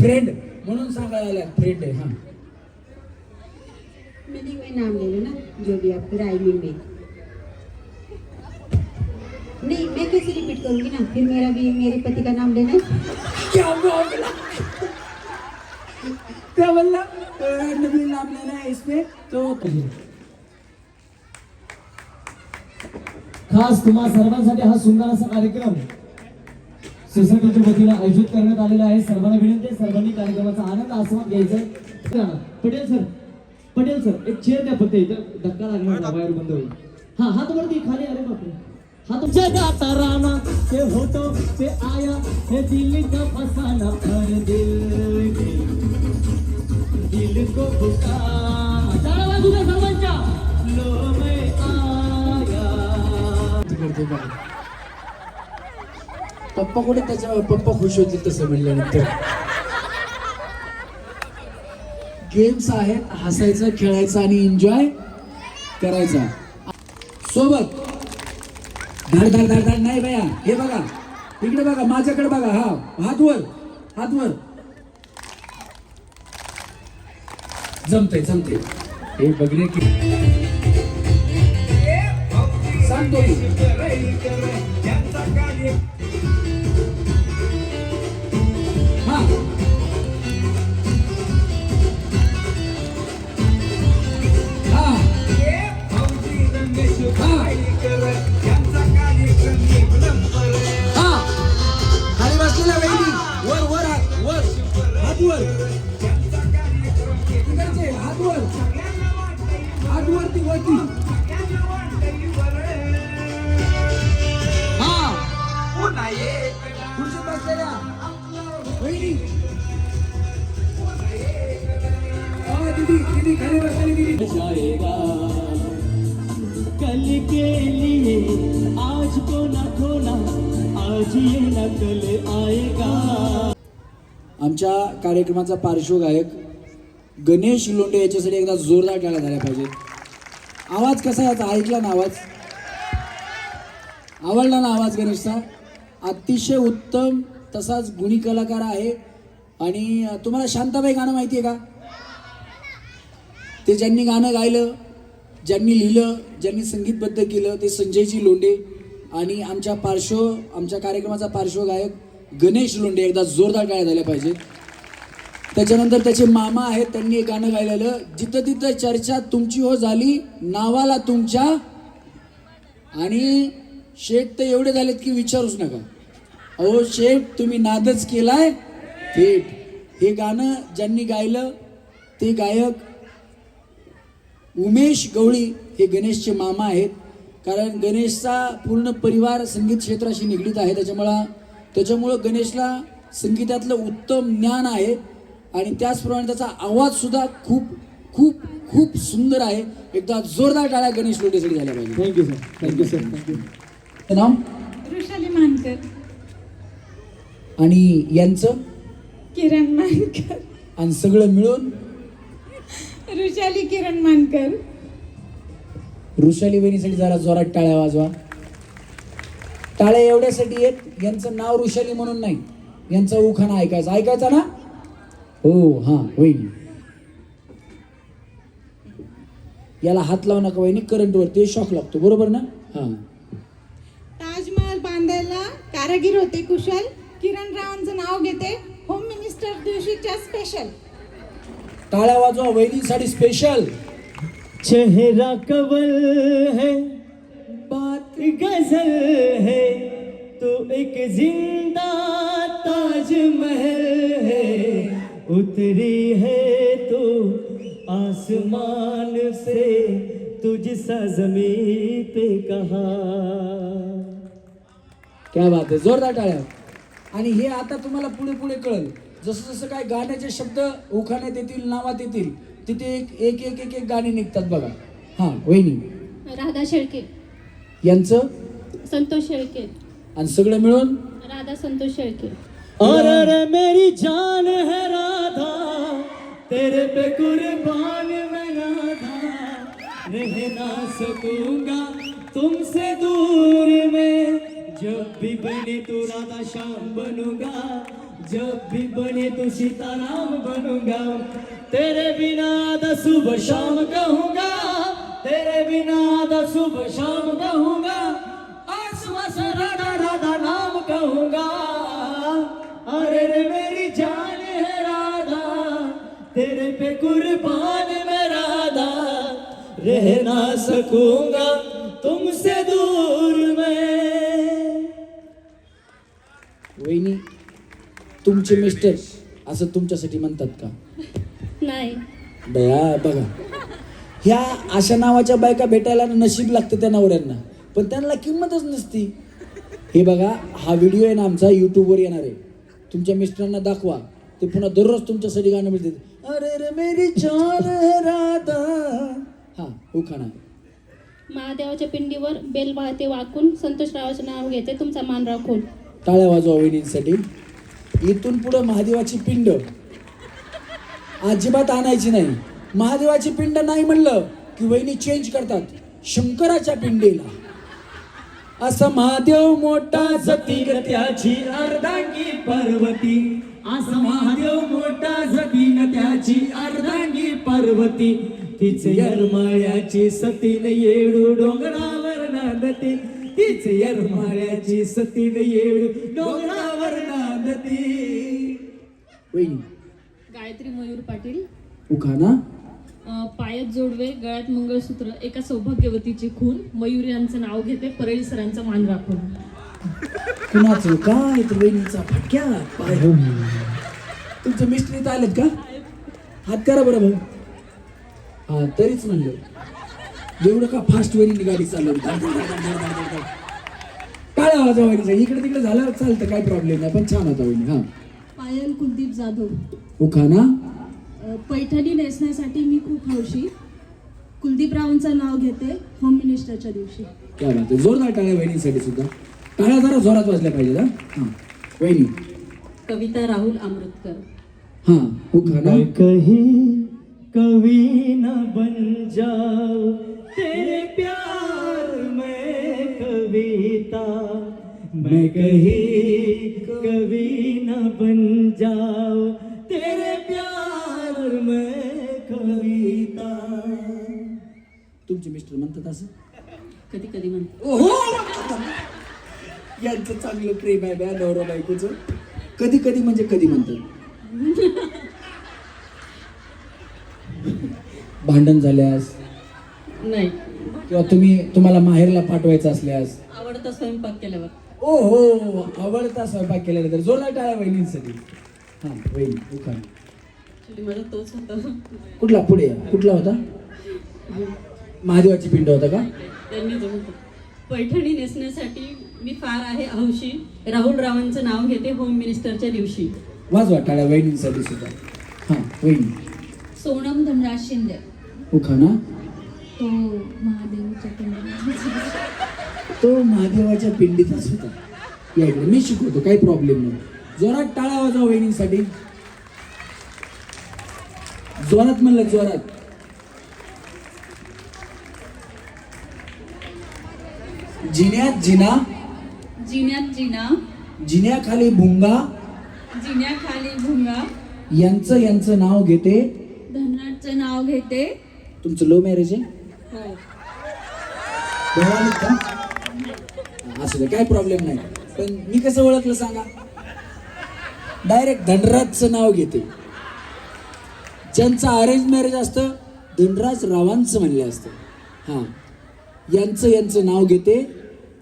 Friend म्हणून सांगायला friend आहे हा. मैंने वही नाम ले लो ना जो भी आपको राइमिंग में नहीं मैं कैसे रिपीट करूँगी ना? फिर मेरा भी मेरे पति का नाम लेना क्या बोला क्या बोलला अ, नवीन नाम लेना है इसमें तो खास तुम्हा सर्वांसाठी हा सुंदर असा कार्यक्रम सोसायटीच्या वतीनं आयोजित करण्यात आलेला आहे. सर्वांना विनंती आहे. सर्वांनी कार्यक्रमाचा आनंद आस्वाद घ्यायचा आहे. पटेल सर. पटेल सर एक चेअर द्या फक्त इथं. धक्का लागणार बाहेर बंद होईल. हा हात वरती खाली अरे बापरे हात जगाता राना ते होतो ते आया. हे दिल का फसाना हर दिल. दिल को पुकार सर्वांच्या. लो मैं आया. करते पप्पा कुठे त्याच्यावर पप्पा खुश होतील तसं म्हणल्यानंतर. गेम्स आहेत हसायचं खेळायचं आणि एन्जॉय करायचा. सोबत. धड धड धड धाड नाही बया हे बघा. इकडे बघा माझ्याकडे बघा. हा हात वर. हात वर. जमतंय जमतंय. हे बघणे की सांगतो खुर्चीत बसलेल्या वहिनी हा खाली बसलेली दीदी कल के लिए आज को ना खोना आज ये ना कल आएगा आमच्या कार्यक्रमाचा पार्श्वगायक गणेश लोंडे याच्यासाठी एकदा जोरदार टाळ्या झाल्या पाहिजे आवाज कसा आहे? याचा ऐकला ना आवाज? आवडला ना आवाज गणेशचा? अतिशय उत्तम तसाच गुणी कलाकार आहे. आणि तुम्हाला शांताबाई गाणं माहिती आहे का? ते ज्यांनी गाणं गायलं ज्यांनी लिहिलं ज्यांनी संगीतबद्ध केलं ते संजयजी लोंडे आणि आमच्या पार्श्व आमच्या कार्यक्रमाचा पार्श्वगायक गणेश लोंडे एकदा जोरदार गाय झाल्या पाहिजेत त्याच्यानंतर त्याचे मामा आहेत त्यांनी एक गाणं गायलेलं. जिथं तिथं चर्चा तुमची हो झाली नावाला तुमच्या. आणि शेठ तर एवढे झालेत की विचारूच नका. अहो शेठ तुम्ही नादच केलाय? थेट. हे गाणं ज्यांनी गायलं ते गायक उमेश गवळी हे गणेशचे मामा आहेत. कारण गणेशचा पूर्ण परिवार संगीत क्षेत्राशी निगडीत आहे. त्याच्यामुळं त्याच्यामुळं गणेशला संगीतातलं उत्तम ज्ञान आहे. आणि त्याचप्रमाणे त्याचा आवाज सुद्धा खूप खूप खूप सुंदर आहे. एकदा जोरदार टाळ्या गणेश लोटेसाठी झाल्या पाहिजे. Thank you sir thank you sir thank you नाव? वृषाली मानकर. आणि यांचं? किरण मानकर. आणि सगळं मिळून? वृषाली किरण मानकर. ऋषाली बहिणीसाठी जरा जोरात टाळ्या वाजवा. टाळ्या एवढ्यासाठी येत यांचं नाव ऋषाली म्हणून नाही. यांचा उखाणा ऐकायचा. ऐकायचा ना? हो हा वहिनी याला हात लावू नका वहिनी करंट वरती शॉक लागतो. बरोबर ना? हा. ताजमहल बांधायला कारागीर होते कुशल. किरण रावांचं नाव घेते. होम मिनिस्टर दिवशीच्या स्पेशल टाळ्या वाजवा वहिनीसाठी स्पेशल चेहरा कवल है बात गजल है तो एक जिंदा ताजमहल है उतरी है तो आसमान से तुझसा जमी पे कहा। क्या बात आहे जोरदार टाळ्या. आणि हे आता तुम्हाला पुढे पुढे कळल. जसं जसं काय गाण्याचे शब्द उखाण्यात येतील नावात येतील तिथे एक एक एक एक एक गाणी निघतात बघा. हा वहिनी. राधा शेळके. यांचं? संतोष शेळके. आणि सगळं मिळून? राधा संतोष शेळके. अरे मेरी जान है राधा तेरे पे कुर्बान मैं राधा। रह ना सकूंगा तुमसे दूर में जब भी बने तो राधा शाम बनूंगा जब भी बने तो सीताराम बनूंगा। तेरे बिना आधा सुबह शाम कहूंगा तेरे बिना आधा सुबह शाम कहूंगा। आसमां से राधा राधा नाम कहूंगा। अरे रे मेरी जान है राधा तेरे पे कुर्बान मैं राधा। रह ना सकूंगा। वहिनी तुमचे मिस्टर असं तुमच्यासाठी म्हणतात का? नाही. बया बघा. ह्या अशा नावाच्या बायका भेटायला नशीब लागतं त्या नवऱ्यांना. पण त्यांना किंमतच नसती. हे बघा हा व्हिडिओ आहे ना आमचा यूट्यूबवर येणार आहे. तुमच्या मिस्टरांना दाखवा. ते पुन्हा दररोज तुमच्यासाठी गाणं मिळते अरे रे मेरी है राधा. हा उखाणा महादेवाच्या पिंडीवर बेल वाहते वाकून संतोषरावाचे नाव घेते तुमचा मान राखून. टाळ्या वाजवा वहिनींसाठी. इथून पुढं महादेवाची पिंड. अजिबात आणायची नाही. महादेवाची पिंड नाही म्हणलं की वहिनी चेंज करतात. शंकराच्या पिंडीला. असा महादेव मोठा सती त्याची अर्धांगी पर्वती. असा महादेव मोठा सती त्याची अर्धांगी पर्वती. तिचे यरमाळ्याची सतीन येडू डोंगरावर नांदते. तिचे यरमाळ्याची सतीन येडू डोंगरावर नांदते. वहिनी. गायत्री मयूर पाटील. उखाना अ, पायात जोडवे गळ्यात मंगळसूत्र एका सौभाग्यवतीची खून. मयूर यांचं नाव घेते परेल सरांचा मान राखून. कुणाचं? काय तर वहिनीचा फटक्या? पाय. तुमचे मिस्टर इथं आलेत का? हात करा बरं भाऊ. हा तरीच म्हणलं. एवढं का फास्ट वहिनी गाडी चालवली. काय आवाज आहे वहिनीचा इकडे तिकडे झालं चालतं काय प्रॉब्लेम नाही. पण छान होता वहिनी हा. पायल कुलदीप जाधव. उखाना अ, पैठणी नेसण्यासाठी मी खूप हौशी. कुलदीप रावांचं नाव घेते होम मिनिस्टरच्या दिवशी. क्या बात आहे. जोरदार टाळ्या वहिनीसाठी सुद्धा. टाळ्या जरा जोरात वाजल्या पाहिजेत हा. हा. वहिनी. कविता राहुल अमृतकर हा उखाना मैं कहीं न बन जाऊं कहीं कभी न बन जाऊं तेरे प्यार में कविता। तुमचे मिस्टर म्हणतात असं? कधी कधी म्हणते ओहो! यांचं चांगलं प्रेम आहे बॅ नवरा बायकोचं. कधी कधी म्हणजे कधी म्हणतात? भांडण झाल्यास? नाही. किंवा तुम्ही तुम्हाला माहेरला पाठवायचं असल्यास? आवडता स्वयंपाक केल्यावर. ओ हो आवडता स्वयंपाक केलेला तर जोरदार टाळ्या वहिनींसाठी हा वहिनी माझा तोच होता. कुठला? पुढे या. कुठला होता? महादेवाची पिंड होता का? त्यांनी जो होता. पैठणी नेसण्यासाठी मी फार आहे हौशी. राहुल रावांचं नाव घेते होम मिनिस्टरच्या दिवशी. वाजवा टाळ्या वहिनींसाठी सुद्धा हा वहिनी. सोनम धनराज शिंदे. उखाणा. तो महादेवच्या पिंडीला तो महादेवाच्या पिंडीतच होता या इकडे मी शिकवतो काही प्रॉब्लेम नाही. जोरात टाळा वाजवा वहिनींसाठी. जोरात म्हणलं जोरात. जिन्यात जिना. जिन्यात जिना. जिन्याखाली भुंगा. जिन्याखाली भुंगा. यांचं यांचं नाव घेते. धनराजचं नाव घेते. तुमचं लो मॅरेज आहे? हो का असू दे काय प्रॉब्लेम नाही. पण मी कसं ओळखलं सांगा? डायरेक्ट धनराजचं नाव घेते. ज्यांचं अरेंज मॅरेज असतं धनराज रावांचं म्हणलं असतं. हां. यांचं यांचं नाव घेते.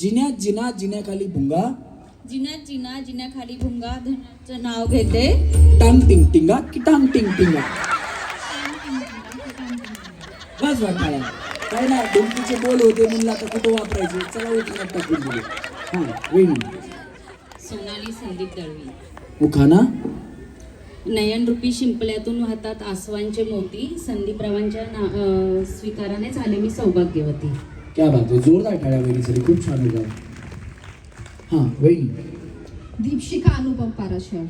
जिन्यात जिना जिन्याखाली भुंगा. जिन्यात जिना जिन्याखाली भुंगा धनराजचं नाव घेते. टांग टिंग टिंगा की टांग टिंग टिंगा. बस वाटायला काय ना डुमकीचे बोल होते म्हणलं आता कुठं वापरायचे? चला उठून टाकून दिले हां वेणी सोनाली संदीप दळवी. उखाना? नयनरूपी शिंपल्यातून वाहतात आसवांचे मोती. संदीपरावांच्या ना स्वीकाराने झाले मी सौभाग्यवती. क्या बात आहे जोरदार टाळ्या वहिनीसाठी खूप छान होता. हाँ वहिनी दीपशिखा अनुपम पाराशर.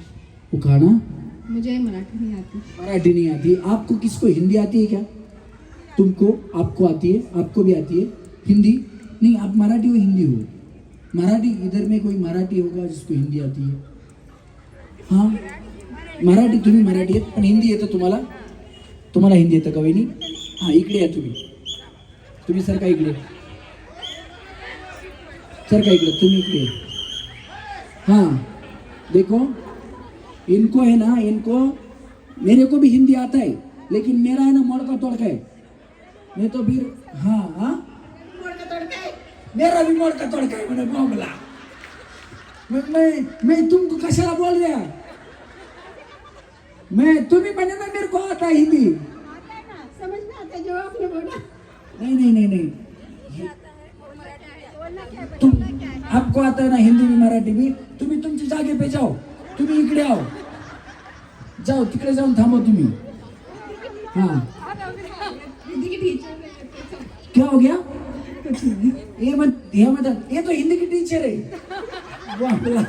उखाना? मुझे मराठी नहीं आती. मराठी नहीं आती. आपको किसको हिंदी आती है क्या? तुमको, आपको आती है, आपको भी आती है। हिंदी? नहीं, आप मराठी हो हिंदी हो। मराठी, इधर में कोई मराठी होगा जिसको हिंदी आती है। हा, मराठी, तुम्ही मराठी पण हिंदी येतं तुम्हाला? तुम्हाला हिंदी येतं का वहिनी? हा, इकडे या तुम्ही. तुम्ही सर का इकडे. सर का इकडे, तुम्ही इकडे हाँ देखो, इनको है ना, इनको, मेरे को भी हिंदी आता है, लेकिन मेरा है ना मोड़का तोड़का है। मैं तो फिर हाँ हाँ। मेरा भी मोड़का तोड़का है मैंने बोला मैं मैं मैं तुमको कशाला बोल रहा मैं तुम्ही म्हणे ना मेरे को आता है हिंदी। समझ में आता जो आपने बोला। नहीं नहीं नहीं नहीं। तुम आपको आता है ना हिंदी भी मराठी भी तुम्ही तुमची जागे पे जाओ। तुम्ही इकडे आओ। जाओ तिकडे जाऊन थांबो तुम्ही। हाँ। क्या हो गया? ये मत ये मत ये तो हिंदी की टीचर आहे बापला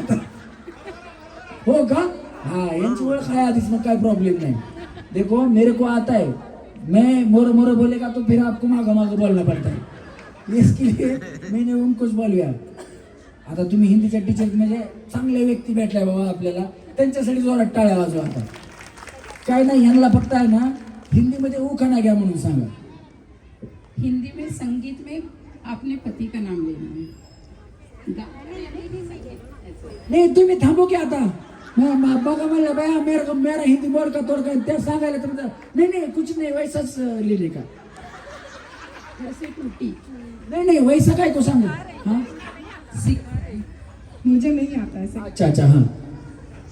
हो का। हाँ यांची ओळख आहे आधीच मग काय प्रॉब्लेम नाही। देखो मेरे को आता है। मैं मोर मोर बोलेगा तो फिर आपको मागा मागा बोलना पड़ता है। इसके लिए मैंने उनकोच बोलूया आता तुम्ही हिंदीच्या टीचर म्हणजे चांगले व्यक्ती भेटलाय बाबा आपल्याला. त्यांच्यासाठी जोरात टाळ्या वाजवा आता काय नाही यांना फक्त आहे ना हिंदीमध्ये उखाणा घ्या म्हणून सांगा. हिंदी में संगीत में अपने पति का नाम लेना है। नाही तुम्ही थांबो की आता? बघा म्हणलं बाया मेरा को मेरा हिंदी बोर्ड का तोड का त्या सांगायला तुमचं नाही नाही कुछ नाही वैसाच लिहिले का। नाही नाही वैसा काय को सांगू। हा? मुझे नहीं आता ऐसे। अच्छा अच्छा हा।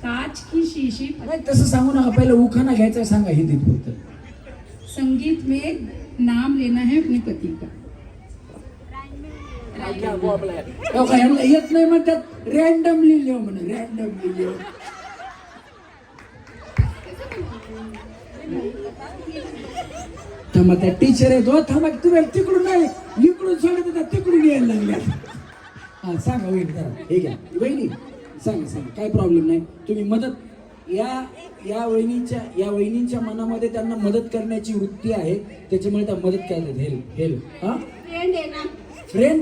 कांच की शीशी नाही तसं सांगू नका पहिलं उखाणा घ्यायचा सांगा हिंदीत फक्त संगीत में नाम लेना है अपने पति का। यांना येत नाही म्हणतात रॅन्डम लिहिले म्हणे रॅन्डम लिहिले थांबा त्या टीचर आहेत हो थांबा तुम्ही तिकडून नाही इकडून सोडत होता तिकडून यायला लागल्या हा सांगा वेट करा हे घ्या वहिनी सांगा सांगा काय प्रॉब्लेम नाही. तुम्ही मदत या या वहिनीच्या या वहिनींच्या मनामध्ये त्यांना मदत करण्याची वृत्ती आहे. त्याच्यामुळे त्या मदत करतात. Help help. हा? फ्रेंड